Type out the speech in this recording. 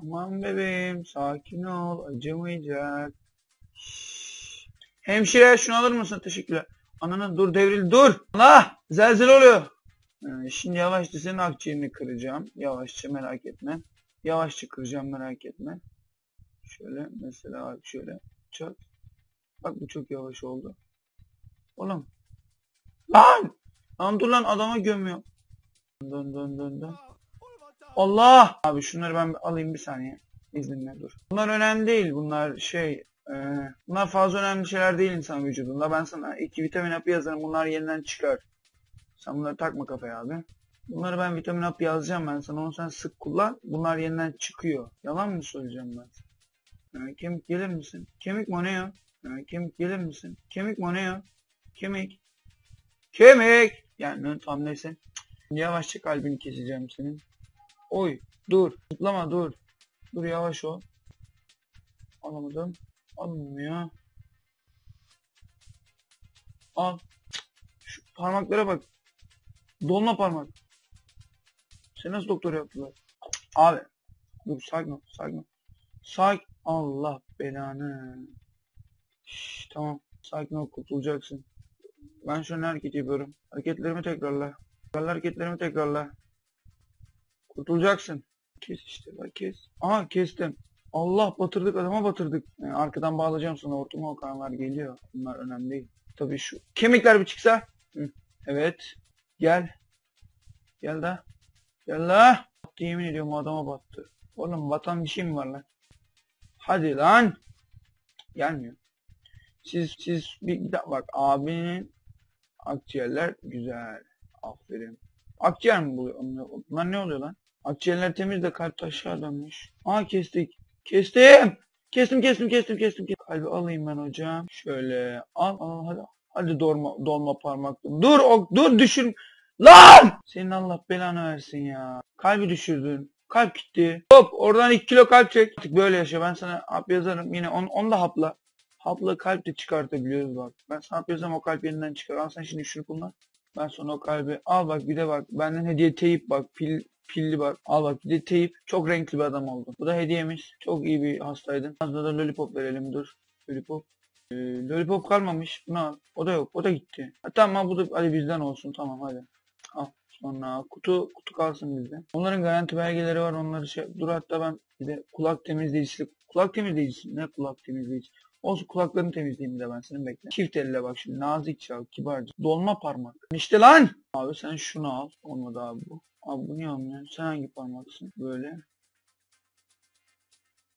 Tamam bebeğim sakin ol acımayacak. Hemşire şunu alır mısın? Teşekkürler. Ananı dur devril dur. Allah zelzele oluyor. Ee, şimdi yavaşça senin akciğerini kıracağım. Yavaşça merak etme. Yavaşça kıracağım merak etme. Şöyle mesela şöyle çat. Bak bu çok yavaş oldu. Oğlum. Lan! Lan dur lan adama gömüyor. Dön dön dön dön. Allah! Abi şunları ben alayım bir saniye. İzninle dur. Bunlar önemli değil. Bunlar şey... e, bunlar fazla önemli şeyler değil insan vücudunda. Ben sana iki vitamin hapı yazarım. Bunlar yeniden çıkar. Sen bunları takma kafaya abi. Bunları ben vitamin hapı yazacağım ben sana. Onu sen sık kullan. Bunlar yeniden çıkıyor. Yalan mı söyleyeceğim ben? E, kemik gelir misin? Kemik mi ne ya? E, kemik gelir misin? Kemik mi ne ya? Kemik. Kemik. Yani tam neyse. Yavaşça kalbini keseceğim senin. Oy dur. Zıplama dur. Dur yavaş ol. Alamadım. Alınmıyor. Al. Şu parmaklara bak. Dolma parmak. Seni nasıl doktor yaptılar? Abi. Dur sakin ol. Sakin ol. Sakin. Allah belanı. Şşş, tamam. Sakin ol kurtulacaksın. Ben şu an hareket yapıyorum. Hareketlerimi tekrarla. Tekrarla hareketlerimi tekrarla. Kurtulacaksın. Kes işte bak kes. Aha kestim. Allah batırdık adama batırdık. Yani arkadan bağlayacağım sana hortuma o kanlar geliyor. Bunlar önemli değil. Tabii şu. Kemikler bir çıksa. Hı. Evet. Gel. Gel de. Gel la. Battı yemin ediyorum adama battı. Oğlum batan bir şey mi var lan? Hadi lan. Gelmiyor. Siz siz bir bak abinin akciğerler güzel. Aferin. Akciğer mi bu? Bunlar ne oluyor lan? Akciğerler temiz de kalp aşağı dönmüş. Aa kestik. Kestim. Kestim kestim kestim kestim. Kalbi alayım ben hocam. Şöyle al al hadi. Hadi dolma, dolma parmakla. Dur o dur düşür. Lan! Senin Allah belanı versin ya. Kalbi düşürdün. Kalp gitti. Hop oradan 2 kilo kalp çek. Artık böyle yaşa. Ben sana hap yazarım. Yine on, onu da hapla. Hapla kalp de çıkartabiliyoruz bak. Ben sana hap yazarım o kalp yeniden çıkar. Al sen şimdi şunu kullan. Ben sonra o kalbi al bak bir de bak. Benden hediye teyip bak. Pil, pilli bak. Al bak bir de teyip. Çok renkli bir adam oldu. Bu da hediyemiz. Çok iyi bir hastaydın. Az da lollipop verelim dur. Lollipop. Ee, lollipop kalmamış. Bunu al. O da yok. O da gitti. Ha, tamam bu da hadi bizden olsun. Tamam hadi. Al. Sonra kutu kutu kalsın bizde. Onların garanti belgeleri var. Onları şey dur hatta ben bir de kulak temizleyicisi kulak temizleyicisi ne kulak temizleyici Olsun kulaklarını temizleyeyim de ben senin bekle. Çift elle bak şimdi nazik çal kibarca. Dolma parmak. İşte lan. Abi sen şunu al. Olmadı abi bu. Abi bu niye almıyor? Sen hangi parmaksın? Böyle.